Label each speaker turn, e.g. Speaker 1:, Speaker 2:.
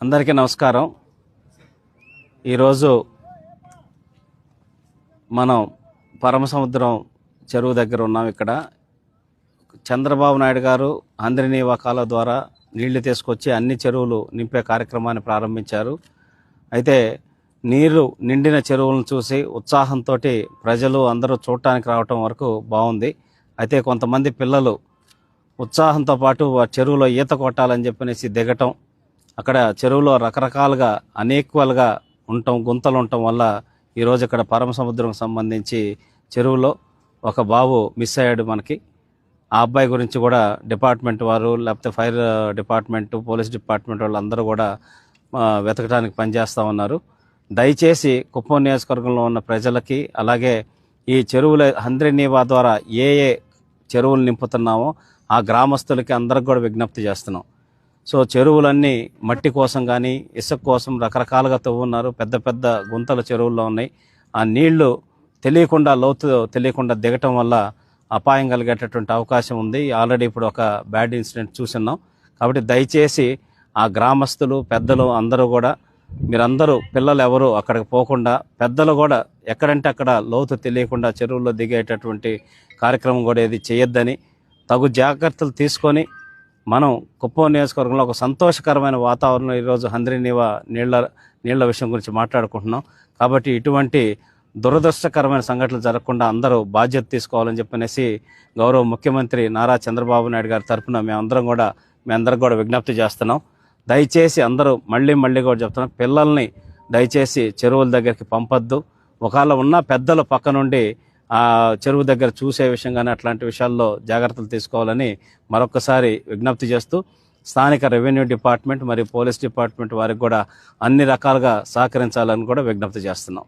Speaker 1: అందరికీ నమస్కారం. ఈరోజు మనం పరమసముద్రం చెరువు దగ్గర ఉన్నాం ఇక్కడ. చంద్రబాబు నాయుడు గారు అంద్రినీవా వాకాల ద్వారా నీళ్ళు తీసుకొచ్చి అన్ని చెరువులు నింపే కార్యక్రమాన్ని ప్రారంభించారు. అయితే నీరు నిండిన చెరువులను చూసి ఉత్సాహంతో ప్రజలు అందరూ చూడటానికి రావటం వరకు బాగుంది. అయితే కొంతమంది పిల్లలు ఉత్సాహంతో పాటు ఆ చెరువులో ఈత కొట్టాలని చెప్పనేసి దిగటం అక్కడ చెరువులో రకరకాలుగా అనేక్వల్గా ఉండటం గుంతలు ఉండటం వల్ల ఈరోజు ఇక్కడ పరమ సముద్రం సంబంధించి చెరువులో ఒక బాబు మిస్ అయ్యాడు మనకి. ఆ అబ్బాయి గురించి కూడా డిపార్ట్మెంట్ వారు లేకపోతే ఫైర్ డిపార్ట్మెంట్ పోలీస్ డిపార్ట్మెంట్ వాళ్ళు అందరూ కూడా వెతకడానికి పనిచేస్తూ ఉన్నారు. దయచేసి కుప్పం నియోజకవర్గంలో ఉన్న ప్రజలకి అలాగే ఈ చెరువుల హంద్రినీవా ద్వారా ఏ ఏ చెరువులు నింపుతున్నామో ఆ గ్రామస్తులకి అందరికి కూడా విజ్ఞప్తి చేస్తున్నాం. సో చెరువులన్నీ మట్టి కోసం కానీ ఇసుక కోసం రకరకాలుగా తవ్వున్నారు. పెద్ద పెద్ద గుంతల చెరువుల్లో ఉన్నాయి. ఆ నీళ్ళు తెలియకుండా లోతు తెలియకుండా దిగటం వల్ల అపాయం కలిగేటటువంటి అవకాశం ఉంది. ఆల్రెడీ ఇప్పుడు ఒక బ్యాడ్ ఇన్సిడెంట్ చూస్తున్నాం కాబట్టి దయచేసి ఆ గ్రామస్తులు పెద్దలు అందరూ కూడా మీరందరూ పిల్లలు ఎవరు అక్కడికి పోకుండా పెద్దలు కూడా ఎక్కడంటే అక్కడ లోతు తెలియకుండా చెరువుల్లో దిగేటటువంటి కార్యక్రమం కూడా ఇది చేయొద్దని తగు జాగ్రత్తలు తీసుకొని మనం కుప్పం నియోజకవర్గంలో ఒక సంతోషకరమైన వాతావరణం ఈరోజు హంద్రీనివ నీళ్ళ నీళ్ళ విషయం గురించి మాట్లాడుకుంటున్నాం. కాబట్టి ఇటువంటి దురదృష్టకరమైన సంఘటనలు జరగకుండా అందరూ బాధ్యత తీసుకోవాలని చెప్పనేసి గౌరవ ముఖ్యమంత్రి నారా చంద్రబాబు నాయుడు గారి తరఫున మేమందరం కూడా మీ అందరికి కూడా విజ్ఞప్తి చేస్తున్నాం. దయచేసి అందరూ మళ్ళీ మళ్ళీ కూడా చెప్తున్నాం. పిల్లల్ని దయచేసి చెరువుల దగ్గరికి పంపొద్దు. ఒకవేళ ఉన్న పెద్దలు పక్క నుండి ఆ చెరువు దగ్గర చూసే విషయం కానీ అట్లాంటి విషయాల్లో జాగ్రత్తలు తీసుకోవాలని మరొకసారి విజ్ఞప్తి చేస్తూ స్థానిక రెవెన్యూ డిపార్ట్మెంట్ మరియు పోలీస్ డిపార్ట్మెంట్ వారికి కూడా అన్ని రకాలుగా సహకరించాలని కూడా విజ్ఞప్తి చేస్తున్నాం.